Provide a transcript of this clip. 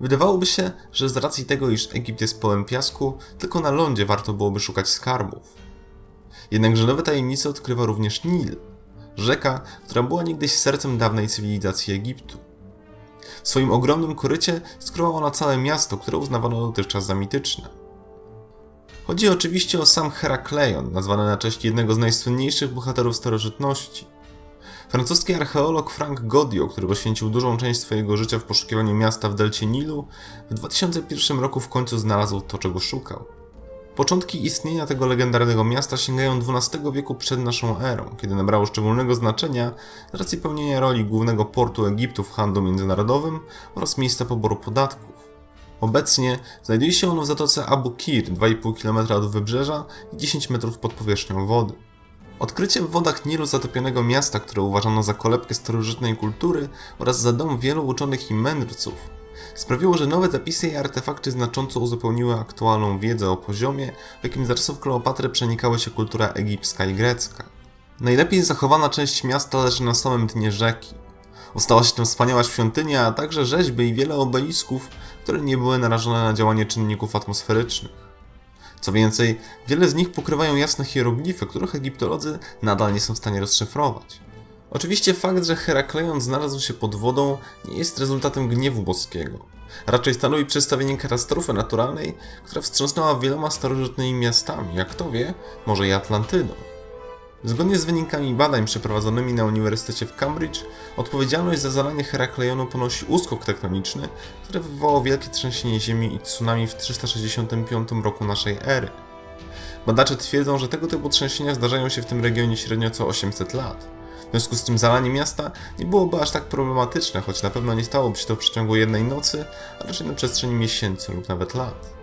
Wydawałoby się, że z racji tego, iż Egipt jest pełen piasku, tylko na lądzie warto byłoby szukać skarbów. Jednakże nowe tajemnice odkrywa również Nil, rzeka, która była niegdyś sercem dawnej cywilizacji Egiptu. W swoim ogromnym korycie skryła ona całe miasto, które uznawano dotychczas za mityczne. Chodzi oczywiście o sam Herakleion, nazwany na cześć jednego z najsłynniejszych bohaterów starożytności. Francuski archeolog Frank Godio, który poświęcił dużą część swojego życia w poszukiwaniu miasta w delcie Nilu, w 2001 roku w końcu znalazł to, czego szukał. Początki istnienia tego legendarnego miasta sięgają XII wieku przed naszą erą, kiedy nabrało szczególnego znaczenia z racji pełnienia roli głównego portu Egiptu w handlu międzynarodowym oraz miejsca poboru podatków. Obecnie znajduje się ono w zatoce Abu Kir, 2,5 km od wybrzeża i 10 metrów pod powierzchnią wody. Odkrycie w wodach Nilu zatopionego miasta, które uważano za kolebkę starożytnej kultury oraz za dom wielu uczonych i mędrców, sprawiło, że nowe zapisy i artefakty znacząco uzupełniły aktualną wiedzę o poziomie, w jakim z Kleopatry przenikały się kultura egipska i grecka. Najlepiej zachowana część miasta leży na samym dnie rzeki. Ostała się tam wspaniała świątynia, a także rzeźby i wiele obelisków, które nie były narażone na działanie czynników atmosferycznych. Co więcej, wiele z nich pokrywają jasne hieroglify, których egiptolodzy nadal nie są w stanie rozszyfrować. Oczywiście fakt, że Herakleion znalazł się pod wodą nie jest rezultatem gniewu boskiego. Raczej stanowi przedstawienie katastrofy naturalnej, która wstrząsnęła wieloma starożytnymi miastami, jak kto wie, może i Atlantydą. Zgodnie z wynikami badań przeprowadzonymi na Uniwersytecie w Cambridge, odpowiedzialność za zalanie Herakleionu ponosi uskok tektoniczny, które wywołało wielkie trzęsienie ziemi i tsunami w 365 roku naszej ery. Badacze twierdzą, że tego typu trzęsienia zdarzają się w tym regionie średnio co 800 lat. W związku z tym zalanie miasta nie byłoby aż tak problematyczne, choć na pewno nie stałoby się to w przeciągu jednej nocy, a raczej na przestrzeni miesięcy lub nawet lat.